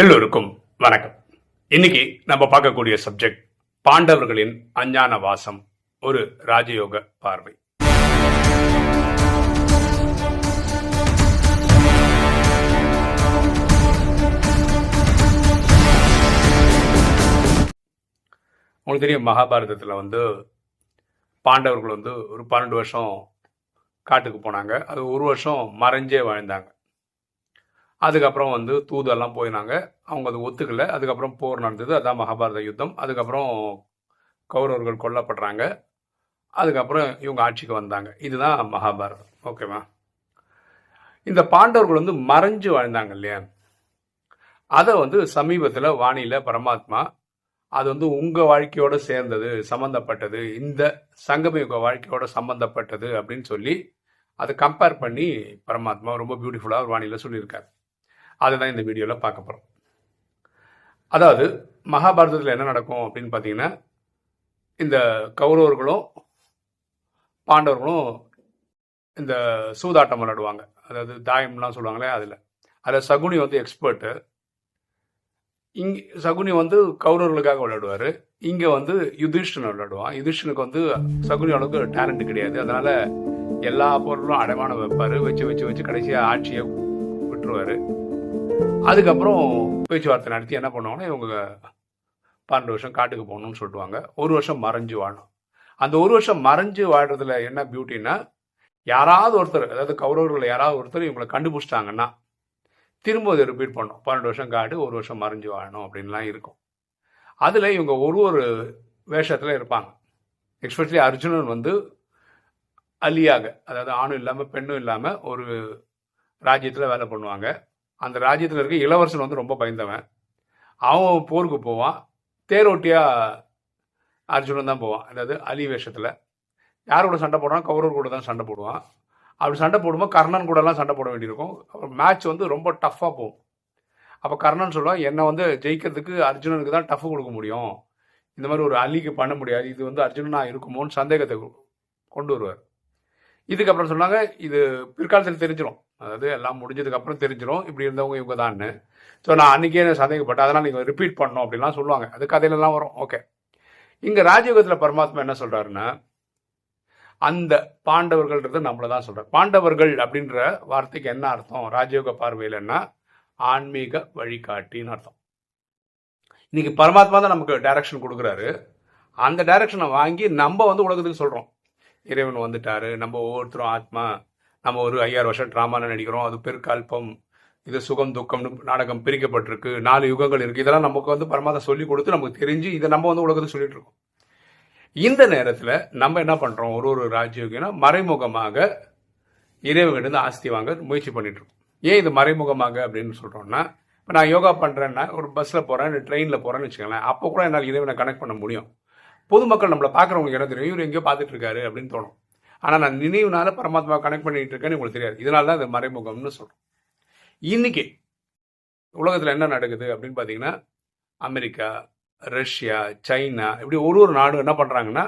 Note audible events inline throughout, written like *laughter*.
எல்லோருக்கும் வணக்கம். இன்னைக்கு நம்ம பார்க்கக்கூடிய சப்ஜெக்ட் பாண்டவர்களின் அஞ்ஞான வாசம் ஒரு ராஜயோக பார்வை. உங்களுக்கு தெரியும் மகாபாரதத்தில் வந்து பாண்டவர்கள் வந்து ஒரு பன்னெண்டு வருஷம் காட்டுக்கு போனாங்க. அது ஒரு வருஷம் மறைஞ்சே வாழ்ந்தாங்க. அதுக்கப்புறம் வந்து தூதெல்லாம் போயினாங்க. அவங்க அது ஒத்துக்கல. அதுக்கப்புறம் போர் நடந்தது. அதான் மகாபாரத யுத்தம். அதுக்கப்புறம் கௌரவர்கள் கொல்லப்படுறாங்க. அதுக்கப்புறம் இவங்க ஆட்சிக்கு வந்தாங்க. இதுதான் மகாபாரதம். ஓகேவா இந்த பாண்டவர்கள் வந்து மறைஞ்சு வாழ்ந்தாங்க இல்லையா? அதை வந்து சமீபத்தில் வானியில் பரமாத்மா அது வந்து உங்கள் வாழ்க்கையோட சேர்ந்தது சம்மந்தப்பட்டது இந்த சங்கமயுக வாழ்க்கையோட சம்மந்தப்பட்டது அப்படின்னு சொல்லி அதை கம்பேர் பண்ணி பரமாத்மா ரொம்ப பியூட்டிஃபுல்லாக ஒரு வானியில் சொல்லியிருக்காரு. அதுதான் இந்த வீடியோவில் பார்க்க போகிறோம் அதாவது மகாபாரதத்தில் என்ன நடக்கும் அப்படின்னு பார்த்தீங்கன்னா இந்த கௌரவர்களும் பாண்டவர்களும் இந்த சூதாட்டம் விளையாடுவாங்க. அதாவது தாயம்லாம் சொல்லுவாங்களே அதில். அதில் சகுனி வந்து எக்ஸ்பர்ட்டு இங்கே சகுனி வந்து கௌரவர்களுக்காக விளையாடுவார். இங்கே வந்து யுதிஷ்டன் விளையாடுவான். யுதிஷ்டனுக்கு வந்து சகுனி அளவுக்கு டேலண்ட் கிடையாது. அதனால் எல்லா பொருளும் அடைமானம் வைப்பார். வச்சு வச்சு வச்சு கடைசியாக ஆட்சியை விட்டுருவார். அதுக்கப்புறம் பேச்சுவார்த்தை நடத்தி என்ன பண்ணுவாங்கன்னா இவங்க பன்னெண்டு வருஷம் காட்டுக்கு போகணும்னு சொல்லுவாங்க. ஒரு வருஷம் மறைஞ்சு வாழணும். அந்த ஒரு வருஷம் மறைஞ்சு வாழ்றதுல என்ன பியூட்டின்னா யாராவது ஒருத்தர் அதாவது கௌரவர்கள் யாராவது ஒருத்தர் இவங்களை கண்டுபிடிச்சிட்டாங்கன்னா திரும்ப அதை ரிப்பீட் பண்ணும் பன்னெண்டு வருஷம் காடு ஒரு வருஷம் மறைஞ்சு வாழணும் அப்படின்லாம் இருக்கும். அதில் இவங்க ஒரு ஒரு வேஷத்தில் இருப்பாங்க. எக்ஸ்பெஷலி அர்ஜுனன் வந்து அலியாக அதாவது ஆணும் இல்லாமல் பெண்ணும் இல்லாமல் ஒரு ராஜ்யத்தில் வேலை பண்ணுவாங்க. அந்த ராஜ்யத்தில் இருக்க இளவரசன் வந்து ரொம்ப பயந்தவன். அவன் போருக்கு போவான். தேரோட்டியாக அர்ஜுனன் தான் போவான். அதாவது அலி வேஷத்தில். யார் கூட சண்டை போடுறான் கௌரவர் கூட தான் சண்டை போடுவான். அப்படி சண்டை போடும்போது கர்ணன் கூடலாம் சண்டை போட வேண்டியிருக்கும். மேட்ச் வந்து ரொம்ப டஃப்பாக போகும். அப்போ கர்ணன் சொல்லுவான் என்னை வந்து ஜெயிக்கிறதுக்கு அர்ஜுனனுக்கு தான் டஃப் கொடுக்க முடியும். இந்த மாதிரி ஒரு அலிக்கு பண்ண முடியாது. இது வந்து அர்ஜுனனாக இருக்குமோன்னு சந்தேகத்தை கொண்டு வருவார். இதுக்கப்புறம் சொன்னாங்க இது பிற்காலத்தில் தெரிஞ்சிடும் அதாவது எல்லாம் முடிஞ்சதுக்கப்புறம் தெரிஞ்சிடும் இப்படி இருந்தவங்க இவங்க தான்னு ஸோ நான் அன்றைக்கே சந்தேகப்பட்டேன். அதெல்லாம் நீங்கள் ரிப்பீட் பண்ணணும் அப்படிலாம் சொல்லுவாங்க. அது கதையிலலாம் வரும். ஓகே இங்கே ராஜயோகத்தில் பரமாத்மா என்ன சொல்கிறாருன்னா அந்த பாண்டவர்கள்ன்றது நம்மளை தான் சொல்கிறார் பாண்டவர்கள் அப்படின்ற வார்த்தைக்கு என்ன அர்த்தம்? ராஜயோக பார்வையிலன்னா ஆன்மீக வழிகாட்டின்னு அர்த்தம். இன்னைக்கு பரமாத்மா தான் நமக்கு டைரக்ஷன் கொடுக்குறாரு. அந்த டைரக்ஷனை வாங்கி நம்ம வந்து உலகத்துக்கு சொல்கிறோம் இறைவன் வந்துட்டாரு. நம்ம ஒவ்வொருத்தரும் ஆத்மா நம்ம ஒரு ஐயாயிரம் வருஷம் ட்ராமாவில் நடிக்கிறோம். அது பெருக்கல்பம் இது சுகம் துக்கம்னு நாடகம் பிரிக்கப்பட்டிருக்கு. நாலு யுகங்கள் இருக்குது இதெல்லாம் நமக்கு வந்து பரமாதம் சொல்லி கொடுத்து நமக்கு தெரிஞ்சு இதை நம்ம வந்து உலகத்துக்கு சொல்லிட்டு இருக்கோம். இந்த நேரத்தில் நம்ம என்ன பண்ணுறோம் ஒரு ஒரு ராஜயோகினா மறைமுகமாக இறைவங்கிட்ட ஆஸ்தி வாங்க முயற்சி பண்ணிட்டு இருக்கோம். ஏன் இது மறைமுகமாக அப்படின்னு சொல்கிறோம்னா இப்போ நான் யோகா பண்ணுறேன்னா ஒரு பஸ்ஸில் போகிறேன் ட்ரெயினில் போகிறேன்னு வச்சுக்கோங்களேன் அப்போ கூட என்னால் இறைவனை கனெக்ட் பண்ண முடியும். பொதுமக்கள் நம்மளை பார்க்குறவங்களுக்கு என்ன தெரியும்? இவர் எங்கேயோ பார்த்துட்டு இருக்காரு அப்படின்னு தோணும். ஆனால் நான் நினைவுனால பரமாத்மா கனெக்ட் பண்ணிட்டு இருக்கேன்னு உங்களுக்கு தெரியாது. இதனால தான் அது மறைமுகம்னு சொல்கிறோம் இன்னைக்கு உலகத்தில் என்ன நடக்குது அப்படின்னு பார்த்தீங்கன்னா அமெரிக்கா ரஷ்யா சைனா இப்படி ஒரு ஒரு நாடு என்ன பண்ணுறாங்கன்னா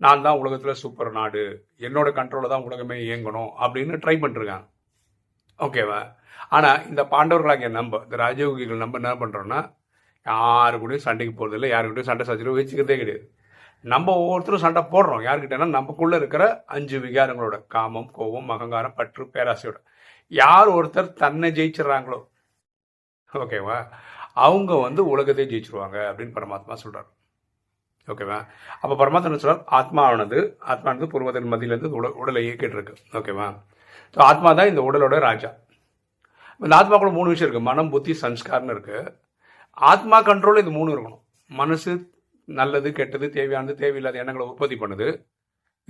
நான் தான் உலகத்தில் சூப்பர் நாடு என்னோட கண்ட்ரோலில் தான் உலகமே இயங்கணும் அப்படின்னு ட்ரை பண்ணிருக்காங்க. ஓகேவா ஆனால் இந்த பாண்டவர்களாக நம்ம இந்த ராஜயோகிகள் நம்ம என்ன பண்ணுறோன்னா யாரு கூடயும் சண்டைக்கு போகிறதில்ல யாருக்கிட்டையும் சண்டை சச்சரவு வச்சுக்கிறதே கிடையாது. நம்ம ஒவ்வொருத்தரும் சண்டை போடுறோம். யாருக்கிட்டனா நமக்குள்ளே இருக்கிற அஞ்சு விகாரங்களோட காமம் கோபம் அகங்காரம் பற்று பேராசையோட. யார் ஒருத்தர் தன்னை ஜெயிச்சிடுறாங்களோ. ஓகேவா? அவங்க வந்து உலகத்தை ஜெயிச்சிருவாங்க அப்படின்னு பரமாத்மா சொல்கிறார் ஓகேவா? அப்போ பரமாத்மா என்ன சொல்றார்? ஆத்மாவானது ஆத்மானது பூர்வத்தின் மதியிலேருந்து உட உடலை இயக்கிட்டு இருக்கு ஓகேவா? ஸோ ஆத்மா தான் இந்த உடலோட ராஜா. இந்த ஆத்மாக்குள்ள மூணு விஷயம் இருக்குது மனம் புத்தி சன்ஸ்கார்னு இருக்குது ஆத்மா கண்ட்ரோல் இது மூணு இருக்கணும். மனசு நல்லது கெட்டது தேவையானது தேவையில்லாத எண்ணங்களை உற்பத்தி பண்ணுது.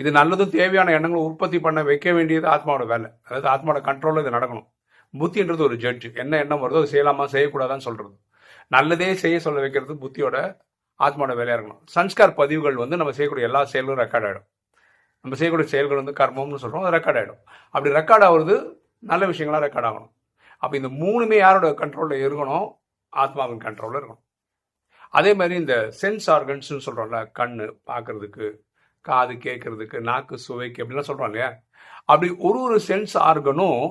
இது நல்லதும் தேவையான எண்ணங்களை உற்பத்தி பண்ண வைக்க வேண்டியது ஆத்மாவோட வேலை. அதாவது ஆத்மாவோட கண்ட்ரோலில் இது நடக்கணும். புத்தின்றது ஒரு ஜட்ஜு என்ன எண்ணம் வருதோ அது செய்யலாமா செய்யக்கூடாதான்னு சொல்கிறது நல்லதே செய்ய சொல்ல வைக்கிறது புத்தியோட ஆத்மாவோட வேலையாக இருக்கணும். சன்ஸ்கார் பதிவுகள் வந்து நம்ம செய்யக்கூடிய எல்லா செயல்களும் ரெக்கார்ட் ஆகிடும் நம்ம செய்யக்கூடிய செயல்கள் வந்து கர்மம்னு சொல்கிறோம் அது ரெக்கார்ட் ஆகிடும் அப்படி ரெக்கார்ட் ஆகுறது நல்ல விஷயங்களாக ரெக்கார்ட் ஆகணும். அப்போ இந்த மூணுமே யாரோட கண்ட்ரோலில் இருக்கணும்? ஆத்மாவின் கண்ட்ரோலில் இருக்கணும். அதே மாதிரி இந்த சென்ஸ் ஆர்கன்ஸ்னு சொல்கிறோம்ல கண் பார்க்கறதுக்கு காது கேட்கறதுக்கு நாக்கு சுவைக்கு அப்படிலாம் சொல்கிறோம் இல்லையா? அப்படி ஒரு ஒரு சென்ஸ் ஆர்கனும்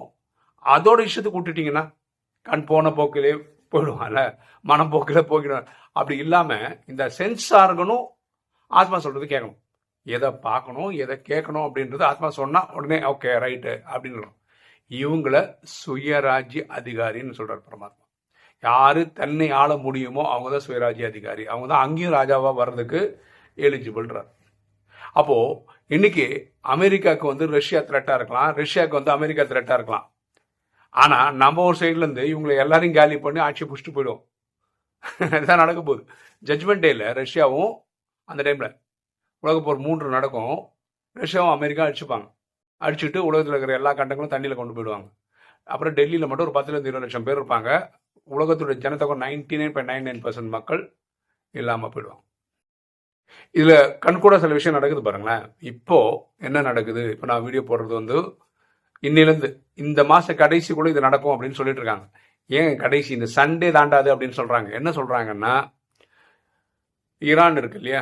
அதோட இஷ்டத்துக்கு விட்டுட்டிங்கன்னா கண் போன போக்கிலே போயிடுவான்ல மனப்போக்கில் போய்க்கிடும் அப்படி இல்லாமல் இந்த சென்ஸ் ஆர்கனும் ஆத்மா சொல்கிறது கேட்கணும். எதை பார்க்கணும் எதை கேட்கணும் அப்படின்றது ஆத்மா சொன்னால் உடனே ஓகே ரைட்டு அப்படின்னு இவங்கள சுயராஜ்ய அதிகாரின்னு சொல்கிறார் பரமாத்மா. யார் தன்னை ஆள முடியுமோ அவங்க தான் சுயராஜ்ய அதிகாரி அவங்க தான் அங்கேயும் ராஜாவாக வர்றதுக்கு எலிஜிபிள்ன்றார் அப்போது இன்னைக்கு அமெரிக்காவுக்கு வந்து ரஷ்யா த்ரெட்டாக இருக்கலாம். ரஷ்யாவுக்கு வந்து அமெரிக்கா த்ரெட்டாக இருக்கலாம். ஆனால் நம்ம ஒரு சைட்லேருந்து இவங்களை எல்லாரையும் கேலி பண்ணி ஆட்சி பிடிச்சிட்டு போயிடும் *laughs* இதுதான் நடக்க போகுது. ஜட்மெண்ட் டேயில் ரஷ்யாவும் அந்த டைமில் உலக போர் மூன்று நடக்கும். ரஷ்யாவும் அமெரிக்கா அடிச்சுப்பாங்க. அடிச்சுட்டு உலகத்தில் இருக்கிற எல்லா கண்டங்களும் தண்ணியில் கொண்டு போயிடுவாங்க. அப்புறம் டெல்லியில் மட்டும் ஒரு பத்துலேருந்து இருபது லட்சம் பேர் இருப்பாங்க. உலகத்துடைய ஜனத்தொகை ninety nine point nine nine percent மக்கள் இல்லாமல் போயிடுவாங்க. இதில் கண்கூட சில விஷயம் நடக்குது பாருங்களேன். இப்போ என்ன நடக்குது? இப்போ நான் வீடியோ போடுறது வந்து இன்னிலேருந்து இந்த மாத கடைசி கூட இது நடக்கும் அப்படின்னு சொல்லிட்டு இருக்காங்க. ஏன் கடைசி? இந்த சண்டே தாண்டாது அப்படின்னு சொல்கிறாங்க என்ன சொல்கிறாங்கன்னா ஈரான் இருக்கு இல்லையா?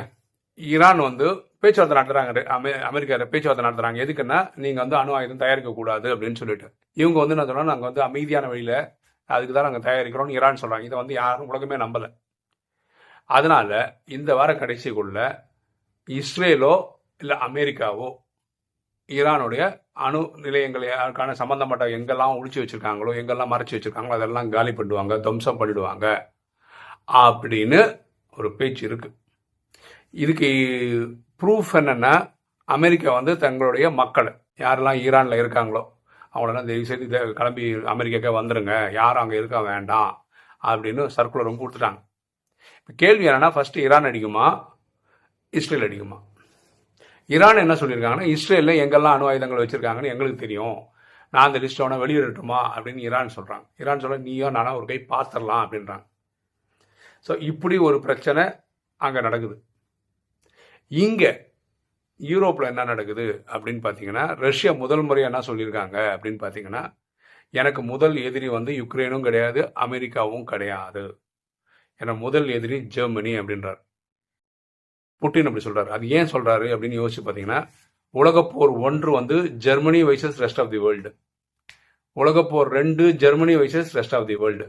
ஈரான் வந்து பேச்சுவார்த்தை நடத்துகிறாங்க அமெ அமெரிக்கா பேச்சுவார்த்தை நடத்துகிறாங்க எதுக்குன்னா நீங்கள் வந்து அணு ஆயுதம் தயாரிக்கக்கூடாது அப்படின்னு சொல்லிட்டு. இவங்க வந்து என்ன சொன்னால் நாங்கள் வந்து அமைதியான வழியில் அதுக்கு தான் நாங்கள் தயாரிக்கிறோம்னு ஈரான் சொல்கிறாங்க இதை வந்து யாரும் உலகமே நம்பலை. அதனால் இந்த வார கடைசிக்குள்ள இஸ்ரேலோ இல்லை அமெரிக்காவோ ஈரானுடைய அணு நிலையங்களுக்கான சம்மந்தப்பட்ட எங்கெல்லாம் ஒழிச்சு வச்சுருக்காங்களோ எங்கெல்லாம் மறைச்சி வச்சுருக்காங்களோ அதெல்லாம் காலி பண்ணுவாங்க துவம்சம் பண்ணிடுவாங்க அப்படின்னு ஒரு பேச்சு இருக்குது இதுக்கு ப்ரூஃப் என்னென்னா அமெரிக்கா வந்து தங்களுடைய மக்கள் யாரெல்லாம் ஈரானில் இருக்காங்களோ அவங்களெல்லாம் தயவு செய்து கிளம்பி அமெரிக்காக்கே வந்துடுங்க யாரும் அங்கே இருக்க வேண்டாம். அப்படின்னு சர்க்குலரும் கொடுத்துட்டாங்க. இப்போ கேள்வி என்னென்னா ஃபஸ்ட்டு ஈரான் அடிக்குமா? இஸ்ரேல் அடிக்குமா? ஈரான் என்ன சொல்லியிருக்காங்கன்னா இஸ்ரேலில் எங்கெல்லாம் அணு ஆயுதங்கள் வச்சுருக்காங்கன்னு எங்களுக்கு தெரியும். நான் அந்த லிஸ்ட்டோட வெளியிடட்டுமா? அப்படின்னு ஈரான் சொல்கிறாங்க ஈரான் சொல்ல நீயோ நானும் ஒரு கை பார்த்துடலாம் அப்படின்றாங்க. ஸோ இப்படி ஒரு பிரச்சனை அங்கே நடக்குது. இங்கே யூரோப்பில் என்ன நடக்குது அப்படின்னு பார்த்தீங்கன்னா ரஷ்யா முதல் முறையாக என்ன சொல்லியிருக்காங்க அப்படின்னு பார்த்தீங்கன்னா எனக்கு முதல் எதிரி வந்து யுக்ரைனும் கிடையாது அமெரிக்காவும் கிடையாது. ஏன்னா முதல் எதிரி ஜெர்மனி அப்படின்றார். புட்டின் அப்படி சொல்கிறார் அது ஏன் சொல்கிறாரு அப்படின்னு யோசிச்சு பார்த்தீங்கன்னா உலகப்போர் ஒன்று வந்து Germany versus rest of the world உலகப்போர் ரெண்டு Germany versus rest of the world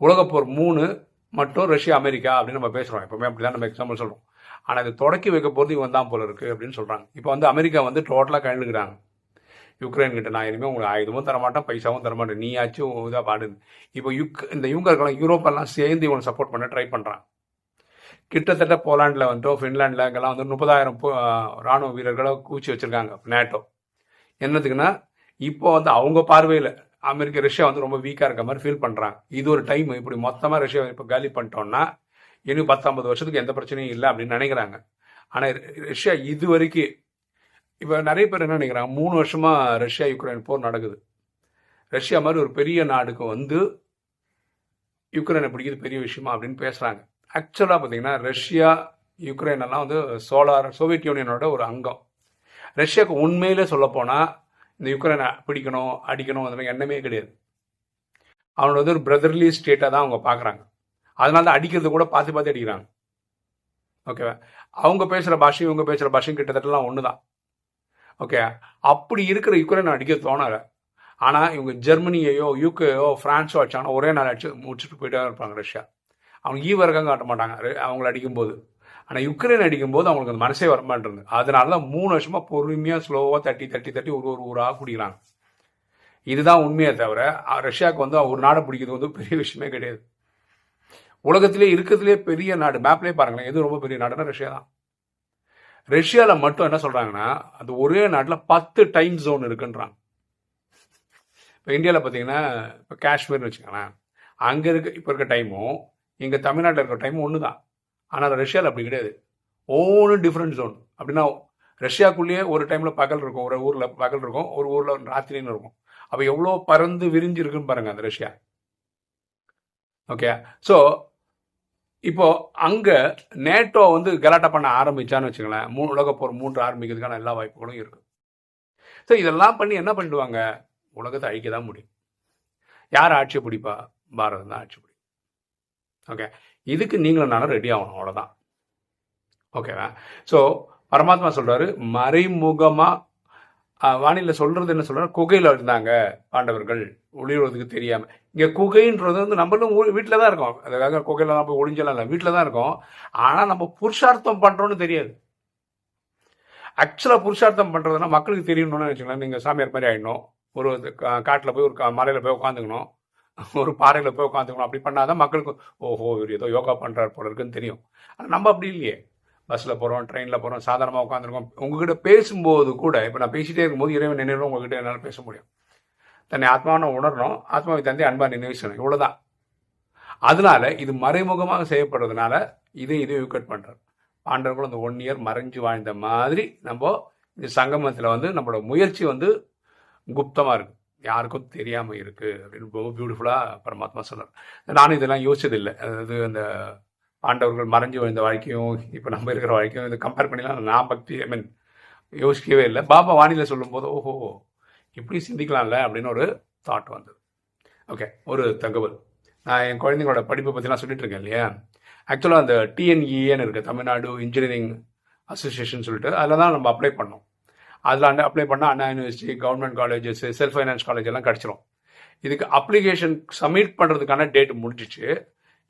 உலகப்போர் மூணு மட்டும் ரஷ்யா அமெரிக்கா அப்படின்னு நம்ம பேசுகிறோம் எப்பவுமே அப்படி தான் நம்ம எக்ஸாம்பிள் சொல்கிறோம் ஆனால் இது தொடக்கி வைக்க போகிறது இவன் தான் போல இருக்குது அப்படின்னு சொல்கிறாங்க இப்போ வந்து அமெரிக்கா வந்து டோட்டலாக கலந்துக்கிறாங்க யுக்ரைன் கிட்ட நான் இனிமேல் உங்களுக்கு ஆயுதமும் தரமாட்டேன் பைசாவும் தரமாட்டேன். நீயாச்சும் இதாக பாடுது இப்போ யுக் இந்த இவங்க இருக்கலாம் யூரோப்பெல்லாம் சேர்ந்து இவனை சப்போர்ட் பண்ண ட்ரை பண்ணுறான் கிட்டத்தட்ட போலாண்டில் வந்துட்டோம் ஃபின்லாண்டில் இங்கெல்லாம் வந்து முப்பதாயிரம் ராணுவ வீரர்களை கூச்சி வச்சுருக்காங்க நேட்டோ என்னதுக்குன்னா இப்போ வந்து அவங்க பார்வையில் அமெரிக்க ரஷ்யா வந்து ரொம்ப வீக்காக இருக்க மாதிரி ஃபீல் பண்ணுறாங்க இது ஒரு டைம் இப்படி மொத்தமாக ரஷ்யா இப்போ காலி பண்ணிட்டோம்னா இன்னும் பத்தொம்பது வருஷத்துக்கு எந்த பிரச்சனையும் இல்லை அப்படின்னு நினைக்கிறாங்க. ஆனால் ரஷ்யா இது வரைக்கும் இப்போ நிறைய பேர் என்ன நினைக்கிறாங்க? மூணு வருஷமாக ரஷ்யா யுக்ரைன் போர் நடக்குது. ரஷ்யா மாதிரி ஒரு பெரிய நாடுக்கு வந்து யுக்ரைனை பிடிக்கிறது பெரிய விஷயமா அப்படின்னு பேசுகிறாங்க ஆக்சுவலாக பார்த்தீங்கன்னா ரஷ்யா யுக்ரைன் எல்லாம் வந்து சோலார் சோவியத் யூனியனோட ஒரு அங்கம். ரஷ்யாவுக்கு உண்மையிலே சொல்லப்போனால் இந்த யுக்ரைனை பிடிக்கணும் அடிக்கணும் அதெல்லாம் எண்ணமே கிடையாது. அவனோட வந்து ஒரு பிரதர்லி ஸ்டேட்டாக தான் அவங்க பார்க்குறாங்க அதனால தான் அடிக்கிறது கூட பார்த்து பார்த்து அடிக்கிறாங்க. ஓகேவா அவங்க பேசுகிற பாஷையும் இவங்க பேசுகிற பாஷையும் கிட்டத்தட்டலாம் ஒன்று தான் ஓகே அப்படி இருக்கிற யுக்ரைன் அடிக்க தோணலை. ஆனால் இவங்க ஜெர்மனியையோ யூகேயோ ஃப்ரான்ஸோ அடிச்சாங்கன்னா ஒரே நாள் அடிச்சு முடிச்சுட்டு போயிட்டே இருப்பாங்க ரஷ்யா. அவங்க ஈவரகம் காட்ட மாட்டாங்க. அவங்கள அடிக்கும்போது. ஆனால் யுக்ரைன் அடிக்கும்போது அவங்களுக்கு அந்த மனசே வரமாட்டிருந்து அதனால தான் மூணு வருஷமாக பொறுமையாக ஸ்லோவாக தட்டி தட்டி தட்டி ஒரு ஒரு ஊராக குடிக்கிறாங்க. இதுதான் உண்மையை தவிர ரஷ்யாவுக்கு வந்து ஒரு நாடை பிடிக்கிறது வந்து பெரிய விஷயமே கிடையாது. உலகத்திலே இருக்கிறதுலே பெரிய நாடு. மேப்லேயே பாருங்களேன். எது ரொம்ப பெரிய நாடுன்னா ரஷ்யா தான். ரஷ்யாவில் மட்டும் என்ன சொல்கிறாங்கன்னா அது ஒரே நாட்டில் பத்து டைம் ஜோன் இருக்குன்றாங்க. இப்போ இந்தியாவில் பார்த்தீங்கன்னா இப்போ காஷ்மீர்னு வச்சுக்கோங்களேன். அங்கே இருக்க இப்போ இருக்க டைமும் இங்கே தமிழ்நாட்டில் இருக்கிற டைமும் ஒன்று தான் ஆனால் ரஷ்யாவில் அப்படி கிடையாது. ஒவ்வொன்றும் டிஃப்ரெண்ட் ஜோன் அப்படின்னா ரஷ்யாக்குள்ளேயே ஒரு டைமில் பகல் இருக்கும். ஒரு ஊரில் பகல் இருக்கும். ஒரு ஊரில் ராத்திரின்னு இருக்கும். அப்போ எவ்வளோ பறந்து விரிஞ்சு இருக்குன்னு பாருங்கள் அந்த ரஷ்யா. ஓகே ஸோ இப்போ அங்கே நேட்டோ வந்து கலாட்டா பண்ண ஆரம்பிச்சான்னு வச்சுங்களேன் மூணு உலக போர் மூன்று ஆரம்பிக்கிறதுக்கான எல்லா வாய்ப்புகளும் இருக்கு. ஸோ இதெல்லாம் பண்ணி என்ன பண்ணிடுவாங்க? உலகத்தை அழிக்க தான் முடியும். யார் ஆட்சி பிடிப்பா? பாரதம் தான் ஆட்சி பிடிக்கும். ஓகே இதுக்கு நீங்களும் நானும் ரெடி ஆகணும். அவ்வளோதான் ஓகேவா ஸோ பரமாத்மா சொல்கிறாரு மறைமுகமாக வானிலை சொல்கிறது என்ன சொல்கிறார் குகையில் இருந்தாங்க பாண்டவர்கள். ஒளிர்வதுக்கு தெரியாமல் இங்கே குகைன்றது வந்து நம்மளும் வீட்டில் தான் இருக்கோம். அதுக்காக குகையில தான் போய் ஒளிஞ்சலாம் இல்லை. வீட்டில் தான் இருக்கோம். ஆனால் நம்ம புருஷார்த்தம் பண்ணுறோன்னு தெரியாது. ஆக்சுவலாக புருஷார்த்தம் பண்ணுறதுனா மக்களுக்கு தெரியணும்னு வச்சுக்கலாம் நீங்கள் சாமியார் மாதிரி ஆகிடணும் ஒரு காட்டில் போய் ஒரு மலையில் போய் உட்காந்துக்கணும் ஒரு பாறையில் போய் உட்காந்துக்கணும் அப்படி பண்ணாதான் மக்களுக்கு ஓஹோ இவர் ஏதோ யோகா பண்ணுறாரு போல இருக்குன்னு தெரியும். ஆனால் நம்ம அப்படி இல்லையே. பஸ்ஸில் போகிறோம் ட்ரெயினில் போகிறோம் சாதாரணமாக உட்காந்துருக்கோம் உங்ககிட்ட பேசும்போது கூட இப்போ நான் பேசிகிட்டே இருக்கும்போது இறைவன் நினைவு உங்ககிட்ட என்னால் பேச முடியும். தன்னை ஆத்மாவை உணரணும். ஆத்மாவை தந்தை அன்பா நினைவிச்சணும் இவ்வளோதான் அதனால இது மறைமுகமாக செய்யப்படுறதுனால இதை இதை யூக்கட் பண்ணுறார் பாண்டவர்களும் அந்த ஒன் இயர் மறைஞ்சு வாழ்ந்த மாதிரி நம்ம இந்த சங்கமத்தில் வந்து நம்மளோட முயற்சி வந்து குப்தமாக இருக்குது யாருக்கும் தெரியாமல் இருக்குது அப்படின்னு ரொம்ப பியூட்டிஃபுல்லாக பரமாத்மா சொன்னார் நானும் இதெல்லாம் யோசிச்சதில்லை. அதாவது அந்த பாண்டவர்கள் மறைஞ்சு வாழ்ந்த வாழ்க்கையும் இப்போ நம்ம இருக்கிற வாழ்க்கையும் இதை கம்பேர் பண்ணிலாம் நான் பக்தி ஐ மீன் யோசிக்கவே இல்லை. பாபா வானிலை சொல்லும்போது ஓஹோ இப்படி சிந்திக்கலாம்ல அப்படின்னு ஒரு தாட் வந்தது. ஓகே ஒரு தகவல். நான் என் குழந்தைங்களோட படிப்பை பற்றிலாம் சொல்லிட்டு இருக்கேன் இல்லையா? ஆக்சுவலாக அந்த டிஎன்இஏன்னு இருக்குது தமிழ்நாடு இன்ஜினியரிங் அசோசியேஷன் சொல்லிட்டு அதில் தான் நம்ம அப்ளை பண்ணோம். அதில் அப்ளை பண்ணால் Anna university government colleges self finance college எல்லாம் கிடச்சிரும். இதுக்கு அப்ளிகேஷன் சப்மிட் பண்ணுறதுக்கான டேட் முடிஞ்சிச்சு.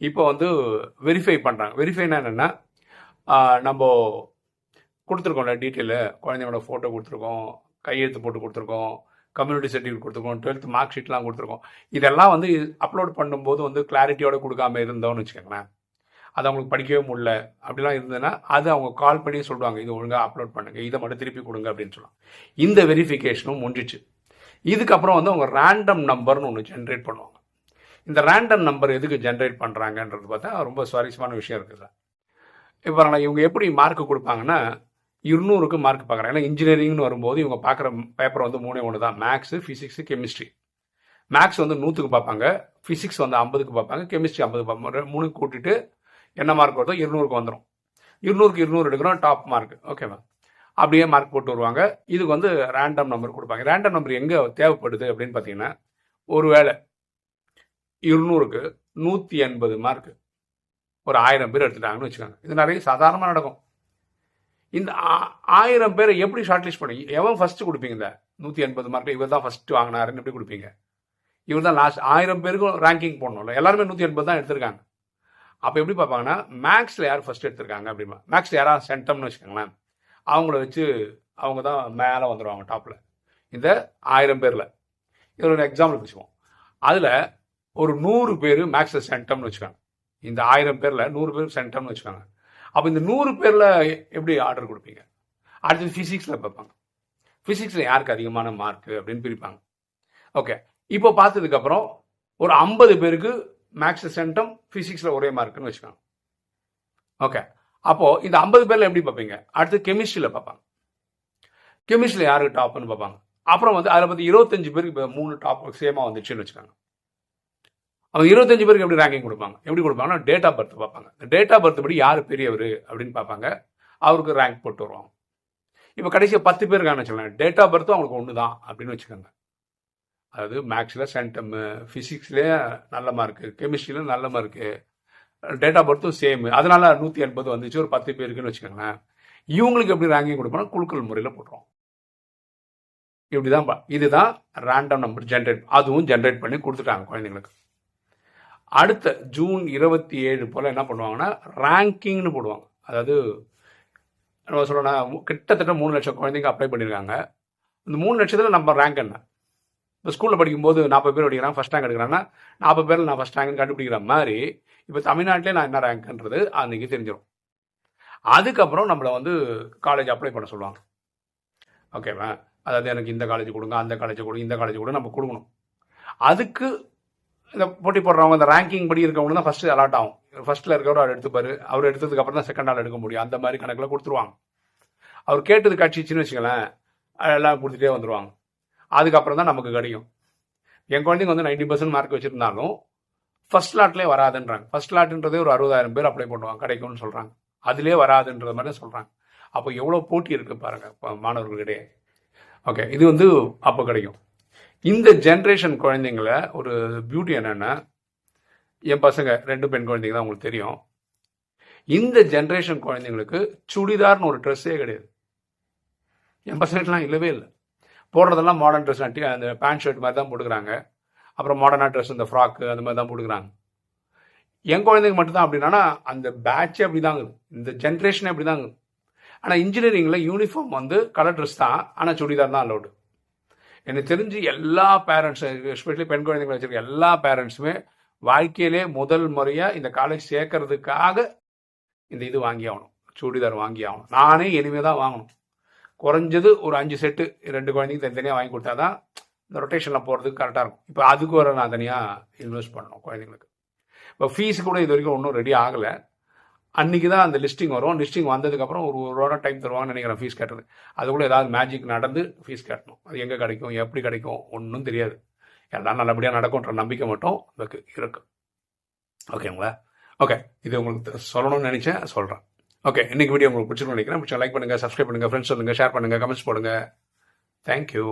இப்போ வந்து வெரிஃபை பண்ணுறாங்க வெரிஃபைனா என்னென்னா நம்ம கொடுத்துருக்கோம்ல டீட்டெயிலு குழந்தைங்களோட ஃபோட்டோ கொடுத்துருக்கோம் கையெழுத்து போட்டு கொடுத்துருக்கோம் கம்யூனிட்டி சர்டிஃபிகேட் கொடுத்துருக்கோம். டுவெல்த் மார்க் ஷீட்லாம் கொடுத்துருக்கோம். இதெல்லாம் வந்து அப்லோட் பண்ணும்போது வந்து கிளாரிட்டியோட கொடுக்காம இருந்தோம்னு வச்சுக்கோங்களேன். அது அவங்களுக்கு படிக்கவே முடியல. அப்படிலாம் இருந்ததுன்னா அது அவங்க கால் பண்ணி சொல்லுவாங்க. இது ஒழுங்காக அப்லோட் பண்ணுங்கள் இதை மட்டும் திருப்பி கொடுங்க. அப்படின்னு சொல்லுவாங்க. இந்த வெரிஃபிகேஷனும் முடிஞ்சிச்சு. இதுக்கப்புறம் வந்து அவங்க ரேண்டம் நம்பர்னு ஒன்று ஜென்ரேட் பண்ணுவாங்க. இந்த ரேண்டம் நம்பர் எதுக்கு ஜென்ரேட் பண்ணுறாங்கன்றது பார்த்தா ரொம்ப சுவாரஸ்யமான விஷயம் இருக்குது சார். இப்போ இவங்க எப்படி மார்க் கொடுப்பாங்கன்னா இருநூறுக்கு மார்க் பார்க்குறாங்க ஏன்னா இன்ஜினியரிங்னு வரும்போது இவங்க பார்க்குற பேப்பர் வந்து மூணே ஒன்று தான். மேக்ஸு ஃபிசிக்ஸு கெமிஸ்ட்ரி மேக்ஸ் வந்து நூற்றுக்கு பார்ப்பாங்க. ஃபிசிக்ஸ் வந்து ஐம்பதுக்கு பார்ப்பாங்க. கெமிஸ்ட்ரி ஐம்பது பார்ப்பாங்க. மூணு கூட்டிட்டு என்ன மார்க் வருதோ இருநூறுக்கு வந்துடும் இருநூறுக்கு இருநூறு எடுக்கிறோம் டாப் மார்க் ஓகேவா அப்படியே மார்க் போட்டு வருவாங்க. இதுக்கு வந்து ரேண்டம் நம்பர் கொடுப்பாங்க. ரேண்டம் நம்பர் எங்கே தேவைப்படுது அப்படின்னு பார்த்தீங்கன்னா ஒருவேளை இருநூறுக்கு நூற்றி எண்பது மார்க் ஒரு ஆயிரம் பேர் எடுத்துட்டாங்கன்னு வச்சுக்கோங்க. இது நிறைய சாதாரணமாக நடக்கும். இந்த ஆயிரம் பேரை எப்படி ஷார்ட் லிஸ்ட் பண்ணி எவன் ஃபஸ்ட்டு கொடுப்பீங்க இந்த நூற்றி எண்பது மார்க் இவர் தான் ஃபஸ்ட்டு வாங்கினாருன்னு எப்படி கொடுப்பீங்க? இவர் தான் லாஸ்ட் ஆயிரம் பேருக்கும் ரேங்கிங் போடணும்ல. எல்லாருமே நூற்றி எண்பது தான் எடுத்திருக்காங்க. அப்போ எப்படி பார்ப்பாங்கன்னா மேக்ஸில் யார் ஃபர்ஸ்ட் எடுத்திருக்காங்க அப்படிமா? மேக்ஸில் யாராவது சென்டம்னு வச்சுக்கோங்களேன். அவங்கள வச்சு அவங்க தான் மேலே வந்துடுவாங்க டாப்பில் இந்த ஆயிரம் பேரில். இதில் ஒரு எக்ஸாம்பிள் வச்சுக்குவோம். அதில் ஒரு நூறு பேர் மேக்ஸில் சென்டம்னு வச்சுக்காங்க. இந்த ஆயிரம் பேரில் நூறு பேர் சென்டம்னு வச்சுக்காங்க. அப்போ இந்த நூறு பேரில் எப்படி ஆர்டர் கொடுப்பீங்க? அடுத்தது ஃபிசிக்ஸில் பார்ப்பாங்க. ஃபிசிக்ஸில் யாருக்கு அதிகமான மார்க் அப்படின்னு பிரிப்பாங்க. ஓகே இப்போ பார்த்ததுக்கப்புறம் ஒரு ஐம்பது பேருக்கு மேக்ஸ் சென்டம் ஃபிசிக்ஸில் ஒரே மார்க்குன்னு வச்சுக்கோங்க. ஓகே அப்போது இந்த ஐம்பது பேரில் எப்படி பார்ப்பீங்க? அடுத்து கெமிஸ்ட்ரியில் பார்ப்பாங்க. கெமிஸ்ட்ரியில் யாருக்கு டாப்னு பார்ப்பாங்க. அப்புறம் வந்து அதில் பற்றி இருபத்தஞ்சு பேருக்கு இப்போ மூணு டாப் சேமாக வந்துச்சுன்னு வச்சுக்காங்க. அவங்க இருபத்தஞ்சு பேருக்கு எப்படி ரேங்கிங் கொடுப்பாங்க? எப்படி கொடுப்பாங்கன்னா டேட் ஆஃப் பர்த் பார்ப்பாங்க. டேட் ஆஃப் பர்த் படி யார் பெரியவர் அப்படின்னு பார்ப்பாங்க. அவருக்கு ரேங்க் போட்டு வருவாங்க. இப்போ கடைசியாக பத்து பேர் இருக்காங்கன்னு டேட் ஆஃப் பர்த்தும் அவங்களுக்கு ஒன்று தான் அப்படின்னு வச்சுக்கோங்க. அதாவது மேக்ஸில் சென்டம்மு ஃபிசிக்ஸ்லேயே நல்ல மார்க்கு கெமிஸ்ட்ரியில் நல்ல மார்க்கு டேட் ஆஃப் பர்த்தும் சேம் அதனால நூற்றி எண்பது வந்துச்சு ஒரு பத்து பேருக்குன்னு வச்சுக்கோங்களேன். இவங்களுக்கு எப்படி ரேங்கிங் கொடுப்போம்னா குழுக்கள் முறையில் போட்டுருவோம் இப்படிதான் இதுதான் ரேண்டம் நம்பர் ஜென்ரேட் அதுவும் ஜென்ரேட் பண்ணி கொடுத்துட்டாங்க குழந்தைங்களுக்கு. அடுத்த ஜூன் இருபத்தி ஏழு போல் என்ன பண்ணுவாங்கன்னா ரேங்கிங்னு போடுவாங்க. அதாவது நம்ம சொல்லணும் கிட்டத்தட்ட மூணு லட்சம் குழந்தைங்க அப்ளை பண்ணியிருக்காங்க இந்த மூணு லட்சத்தில் நம்ம ரேங்க் என்ன? இப்போ ஸ்கூலில் படிக்கும்போது நாற்பது பேர் படிக்கிறாங்க ஃபஸ்ட் ரேங்க் எடுக்கிறாங்கன்னா நாற்பது பேரில் நான் ஃபஸ்ட் ரேங்க்னு கண்டுபிடிக்கிற மாதிரி இப்போ தமிழ்நாட்டிலே நான் என்ன ரேங்க்ன்றது அன்றைக்கி தெரிஞ்சிடும் அதுக்கப்புறம் நம்மளை வந்து காலேஜ் அப்ளை பண்ண சொல்லுவாங்க. ஓகேவா அதாவது எனக்கு இந்த காலேஜ் கொடுங்க அந்த காலேஜ் கொடுங்க இந்த காலேஜ் கூட நம்ம கொடுக்கணும். அதுக்கு இந்த போட்டி போடுறவங்க அந்த ரேங்கிங் படி இருக்கவங்க தான் ஃபர்ஸ்ட் அலாட் ஆகும். ஃபர்ஸ்ட்ல இருக்கிறவர் அவர் எடுத்துப்பாரு. அவர் எடுத்ததுக்கு அப்புறம் தான் செகண்ட் ஆள் எடுக்க முடியும். அந்த மாதிரி கணக்கில் கொடுத்துருவாங்க. அவர் கேட்டது கட்சிச்சுன்னு வச்சுங்களேன் எல்லாம் கொடுத்துட்டே வந்துடுவாங்க அதுக்கப்புறம் தான் நமக்கு கிடைக்கும். என் குழந்தைங்க வந்து நைன்டி பர்சன்ட் மார்க் வச்சுருந்தாலும் ஃபர்ஸ்ட் லாட்லேயே வராதுன்றாங்க. ஃபர்ஸ்ட் லாட்ன்றதே ஒரு அறுபதாயிரம் பேர் அப்ளை பண்ணுவாங்க. கிடைக்கும்னு சொல்கிறாங்க அதிலே வராதுன்றது மாதிரி சொல்கிறாங்க அப்போ எவ்வளோ போட்டி இருக்குது பாருங்கள் மாணவர்களிடையே ஓகே இது வந்து அப்போ கிடைக்கும். இந்த ஜென்ரேஷன் குழந்தைங்கள ஒரு பியூட்டி என்னென்னா என் பசங்க ரெண்டு பெண் குழந்தைங்க தான் உங்களுக்கு தெரியும். இந்த ஜென்ரேஷன் குழந்தைங்களுக்கு சுடிதார்னு ஒரு ட்ரெஸ்ஸே கிடையாது. என் பசங்கள்லாம் இல்லவே இல்லை. போடுறதெல்லாம் மாடர்ன் ட்ரெஸ் அந்த பேண்ட் ஷர்ட் மாதிரி தான் போட்டுக்கிறாங்க. அப்புறம் மாடர்னாக ட்ரெஸ் இந்த ஃப்ராக்கு அந்த மாதிரி தான் போட்டுக்கிறாங்க. என் குழந்தைங்க மட்டும்தான் அப்படின்னா அந்த பேட்சே அப்படி தாங்க இந்த ஜென்ரேஷனே அப்படி தாங்க ஆனால் இன்ஜினியரிங்கில் யூனிஃபார்ம் வந்து கலர் ட்ரெஸ் தான் ஆனால் சுடிதார் தான் அலௌடு எனக்கு தெரிஞ்சு எல்லா பேரண்ட்ஸும் எஸ்பெஷலி பெண் குழந்தைங்களை வச்சிருக்க எல்லா பேரண்ட்ஸுமே வாழ்க்கையிலே முதல் முறையாக இந்த காலேஜ் சேர்க்கறதுக்காக இந்த இது வாங்கி ஆகணும். சுடிதார் வாங்கி ஆகணும். நானே இனிமேல் தான் வாங்கணும். குறைஞ்சது ஒரு அஞ்சு செட்டு ரெண்டு குழந்தைங்க தனித்தனியாக வாங்கி கொடுத்தா தான் இந்த ரொட்டேஷனில் போகிறதுக்கு கரெக்டாக இருக்கும். இப்போ அதுக்கு வர நான் தனியாக இன்வெஸ்ட் பண்ணணும் குழந்தைங்களுக்கு. இப்போ ஃபீஸ் கூட இது வரைக்கும் ஒன்றும் ரெடி ஆகலை. அன்றைக்கி தான் அந்த லிஸ்டிங் வரும். லிஸ்டிங் வந்ததுக்கப்புறம் ஒரு ஒரு வாரம் டைம் தருவாங்கன்னு நினைக்கிறேன் ஃபீஸ் கட்டுறது. அதுக்குள்ளே ஏதாவது மேஜிக் நடந்து ஃபீஸ் கட்டணும். அது எங்கே கிடைக்கும் எப்படி கிடைக்கும் ஒன்றும் தெரியாது. எல்லாம் நல்லபடியாக நடக்கும்ன்ற நம்பிக்கை மட்டும் இதுக்கு இருக்கும் ஓகேங்களா ஓகே இது உங்களுக்கு சொல்லணும்னு நினச்சேன் சொல்கிறேன் ஓகே இன்னைக்கு வீடியோ உங்களுக்கு பிடிச்சிருக்கும் நினைக்கிறேன். பிடிச்சா லைக் பண்ணுங்கள் சப்ஸ்கிரைப் பண்ணுங்கள் ஃப்ரெண்ட்ஸ் சொல்லுங்கள் ஷேர் பண்ணுங்கள் கமெண்ட்ஸ் போடுங்க. தேங்க்யூ